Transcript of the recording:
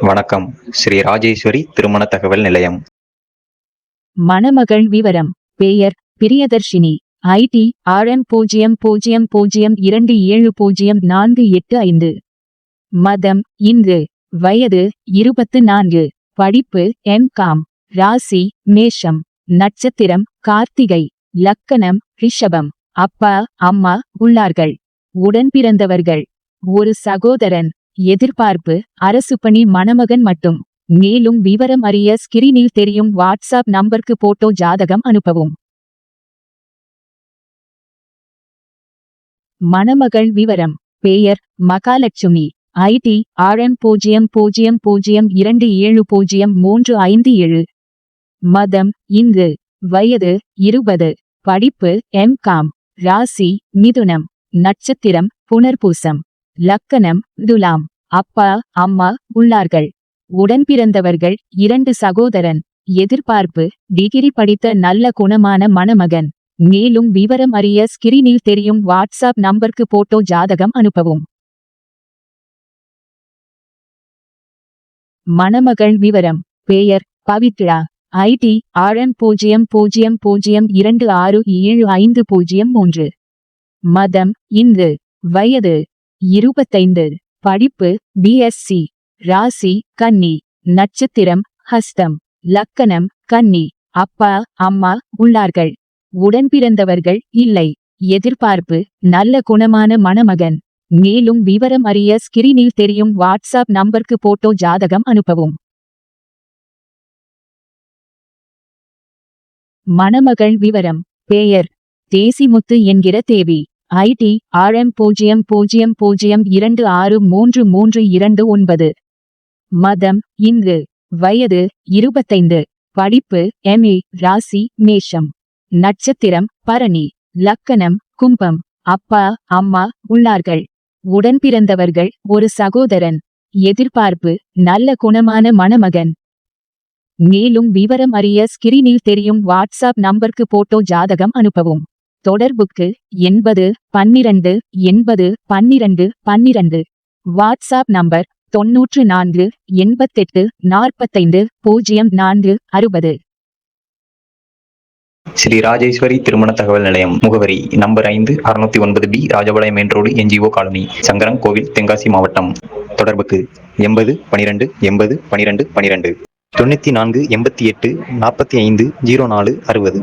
வணக்கம். ஸ்ரீ ராஜேஸ்வரி திருமண தகவல் நிலையம். மணமகள் விவரம். பெயர் பிரியதர்ஷினி. ஐடி ஆர்எம் பூஜ்ஜியம் பூஜ்ஜியம் பூஜ்ஜியம் இரண்டு ஏழு பூஜ்ஜியம் நான்கு எட்டு ஐந்து. மதம் இந்து வயது இருபத்து நான்கு. படிப்பு எம் காம். ராசி மேஷம். நட்சத்திரம் கார்த்திகை. லக்கணம் ரிஷபம். அப்பா அம்மா உள்ளார்கள். உடன் பிறந்தவர்கள். ஒரு சகோதரன். எதிர்பார்ப்பு அரசு பணி மணமகன் மட்டும். மேலும் விவரம் அறிய ஸ்கிரீனில் தெரியும் வாட்ஸ்அப் நம்பருக்கு போட்டோ ஜாதகம் அனுப்பவும். மணமகள் விவரம் பெயர் மகாலட்சுமி. ஐடி ஆழம் பூஜ்ஜியம் பூஜ்ஜியம் பூஜ்ஜியம் இரண்டு ஏழு பூஜ்ஜியம் மூன்று ஐந்து ஏழு. மதம் இந்து. வயது இருபது. படிப்பு எம் காம். ராசி மிதுனம். நட்சத்திரம் புனர்பூசம். லக்கணம் துலாம் அப்பா அம்மா உள்ளார்கள். உடன் பிறந்தவர்கள் இரண்டு சகோதரன். எதிர்பார்ப்பு டிகிரி படித்த நல்ல குணமான மணமகன். மேலும் விவரம் அறிய ஸ்கிரீனில் தெரியும் வாட்ஸ்அப் நம்பருக்கு போட்டோ ஜாதகம் அனுப்பவும். மணமகள் விவரம் பெயர் பவித்ரா. ஐடி ஆழம் பூஜ்ஜியம் பூஜ்ஜியம் பூஜ்ஜியம் இரண்டு ஆறு ஏழு ஐந்து பூஜ்ஜியம் மூன்று. மதம் இந்து. வயது இருபத்தைந்து படிப்பு பிஎஸ்சி ராசி கன்னி நட்சத்திரம் ஹஸ்தம் லக்கணம் கன்னி அப்பா அம்மா உள்ளார்கள். உடன் பிறந்தவர்கள் இல்லை. எதிர்பார்ப்பு நல்ல குணமான மணமகன். மேலும் விவரம் அறிய ஸ்கிரீனில் தெரியும் வாட்ஸ்அப் நம்பருக்கு போட்டோ ஜாதகம் அனுப்பவும். மணமகள் விவரம் பெயர் தேசிமுத்து என்கிற தேவி ஐடி ஆர்எம் பூஜ்ஜியம் பூஜ்ஜியம் பூஜ்ஜியம் இரண்டு ஆறு மூன்று மூன்று இரண்டு ஒன்பது. மதம் இந்து வயது இருபத்தைந்து. படிப்பு எம்ஏ ராசி மேஷம். நட்சத்திரம் பரணி. லக்கணம் கும்பம். அப்பா அம்மா உள்ளார்கள். உடன் பிறந்தவர்கள் ஒரு சகோதரன். எதிர்பார்ப்பு நல்ல குணமான மணமகன். மேலும் விவரம் அறிய ஸ்கிரீனில் தெரியும் வாட்ஸ்அப் நம்பருக்கு போட்டோ ஜாதகம் அனுப்பவும். தொடர்புக்கு எண்பது பன்னிரண்டு எண்பது பன்னிரண்டு பன்னிரண்டு. வாட்ஸ்அப் நம்பர் தொன்னூற்று நான்கு எண்பத்தெட்டு நாற்பத்தைந்து பூஜ்ஜியம் நான்கு அறுபது. ஸ்ரீ ராஜேஸ்வரி திருமண தகவல் நிலையம் முகவரி நம்பர் ஐந்து அறுநூத்தி ஒன்பது B Rajapalayam main road NGO colony Sankaran Kovil Tenkasi மாவட்டம். தொடர்புக்கு எண்பது பனிரெண்டு எண்பது பனிரெண்டு பனிரெண்டு தொண்ணூத்தி நான்கு எண்பத்தி எட்டு நாற்பத்தி ஐந்து ஜீரோ நாலு அறுபது.